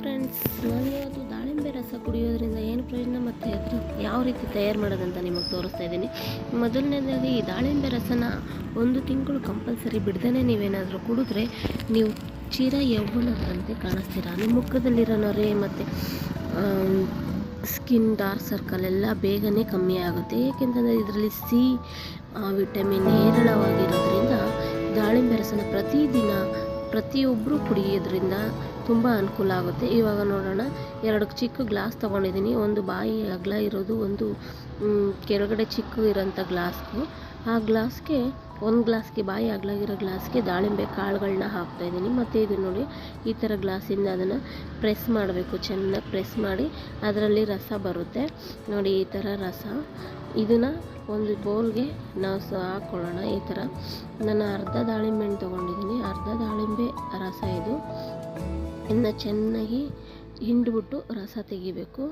Friends ನಾನು ಇವತ್ತು ದಾಳಿಂಬೆ ರಸ ಕುಡಿಯೋದ್ರಿಂದ ಏನು ಪ್ರಯೋಜನ ಮತ್ತು ಯಾವ ರೀತಿ ತಯಾರು ಮಾಡೋದಂತ ನಿಮಗೆ ತೋರಿಸ್ತಾ ಇದ್ದೀನಿ. ಮೊದಲನೇದಾಗಿ ಈ ದಾಳಿಂಬೆ ರಸನ ಒಂದು ತಿಂಗಳು ಕಂಪಲ್ಸರಿ ಬಿಡ್ದೇ ನೀವೇನಾದರೂ ಕುಡಿದ್ರೆ ನೀವು ಚೀರ ಯೌವನದಂತೆ ಕಾಣಿಸ್ತೀರಾ. ನಿಮ್ಮ ಮುಖದಲ್ಲಿರೋ ನೊರೆ ಮತ್ತು ಸ್ಕಿನ್ ಡಾರ್ಕ್ ಸರ್ಕಲ್ ಎಲ್ಲ ಬೇಗನೆ ಕಮ್ಮಿ ಆಗುತ್ತೆ. ಏಕೆಂತಂದರೆ ಇದರಲ್ಲಿ ಸಿ ವಿಟಮಿನ್ ಹೇರಳವಾಗಿರೋದ್ರಿಂದ ದಾಳಿಂಬೆ ರಸನ ಪ್ರತಿದಿನ ಪ್ರತಿಯೊಬ್ಬರೂ ಕುಡಿಯೋದ್ರಿಂದ ತುಂಬ ಅನುಕೂಲ ಆಗುತ್ತೆ. ಇವಾಗ ನೋಡೋಣ, ಎರಡು ಚಿಕ್ಕ ಗ್ಲಾಸ್ ತೊಗೊಂಡಿದ್ದೀನಿ. ಒಂದು ಬಾಯಿ ಅಗಲ ಇರೋದು, ಒಂದು ಕೆಳಗಡೆ ಚಿಕ್ಕ ಇರೋಂಥ ಗ್ಲಾಸ್ಗೂ ಆ ಗ್ಲಾಸ್ಗೆ, ಒಂದು ಗ್ಲಾಸ್ಗೆ ಬಾಯಿ ಅಗಲಾಗಿರೋ ಗ್ಲಾಸ್ಗೆ ದಾಳಿಂಬೆ ಕಾಳುಗಳನ್ನ ಹಾಕ್ತಾಯಿದ್ದೀನಿ ಮತ್ತು ಇದು ನೋಡಿ, ಈ ಥರ ಗ್ಲಾಸಿಂದ ಅದನ್ನು ಪ್ರೆಸ್ ಮಾಡಬೇಕು. ಚೆನ್ನಾಗಿ ಪ್ರೆಸ್ ಮಾಡಿ ಅದರಲ್ಲಿ ರಸ ಬರುತ್ತೆ. ನೋಡಿ, ಈ ಥರ ರಸ. ಇದನ್ನು ಒಂದು ಬೌಲ್ಗೆ ನಾವು ಸಹ ಹಾಕ್ಕೊಳ್ಳೋಣ ಈ ಥರ. ನಾನು ಅರ್ಧ ದಾಳಿಂಬೆ ಹಣ್ಣು ತೊಗೊಂಡಿದ್ದೀನಿ. ಅರ್ಧ ದಾಳಿಂಬೆ ರಸ ಇದು. ಇನ್ನು ಚೆನ್ನಾಗಿ ಹಿಂಡ್ಬಿಟ್ಟು ರಸ ತೆಗಿಬೇಕು.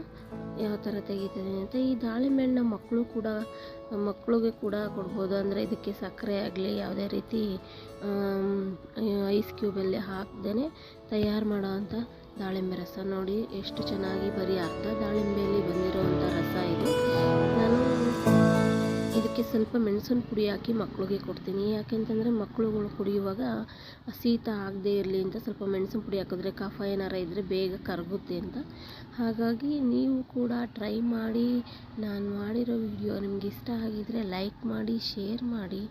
ಯಾವ ಥರ ತೆಗಿತೀನಿ ಅಂತ, ಈ ದಾಳಿಂಬೆ ಹಣ್ಣು ಮಕ್ಕಳು ಕೂಡ, ಮಕ್ಕಳಿಗೆ ಕೂಡ ಕೊಡ್ಬೋದು. ಅಂದರೆ ಇದಕ್ಕೆ ಸಕ್ಕರೆ ಆಗಲಿ, ಯಾವುದೇ ರೀತಿ ಐಸ್ ಕ್ಯೂಬಲ್ಲಿ ಹಾಕ್ದೇ ತಯಾರು ಮಾಡೋ ಅಂಥ ದಾಳಿಂಬೆ ರಸ ನೋಡಿ, ಎಷ್ಟು ಚೆನ್ನಾಗಿ ಬರೀ ಅರ್ಧ ದಾಳಿಂಬೆಯಲ್ಲಿ ಬಂದಿರೋವಂಥ ರಸ ಇದು. ಇದಕ್ಕೆ ಸ್ವಲ್ಪ ಮೆಣಸಿನ ಪುಡಿ ಹಾಕಿ ಮಕ್ಕಳಿಗೆ ಕೊಡ್ತೀನಿ. ಯಾಕೆಂತಂದರೆ ಮಕ್ಕಳುಗಳು ಕುಡಿಯುವಾಗ ಶೀತ ಆಗದೇ ಇರಲಿ ಅಂತ ಸ್ವಲ್ಪ ಮೆಣಸಿನ ಪುಡಿ ಹಾಕಿದ್ರೆ ಕಫ ಏನಾರ ಇದ್ದರೆ ಬೇಗ ಕರಗುತ್ತೆ ಅಂತ. ಹಾಗಾಗಿ ನೀವು ಕೂಡ ಟ್ರೈ ಮಾಡಿ. ನಾನು ಮಾಡಿರೋ ವಿಡಿಯೋ ನಿಮ್ಗೆ ಇಷ್ಟ ಆಗಿದರೆ ಲೈಕ್ ಮಾಡಿ ಶೇರ್ ಮಾಡಿ.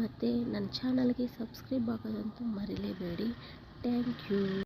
ಮತ್ತು ನನ್ನ ಚಾನಲ್ಗೆ ಸಬ್ಸ್ಕ್ರೈಬ್ ಆಗೋದಂತೂ ಮರಿಲೇಬೇಡಿ. Thank you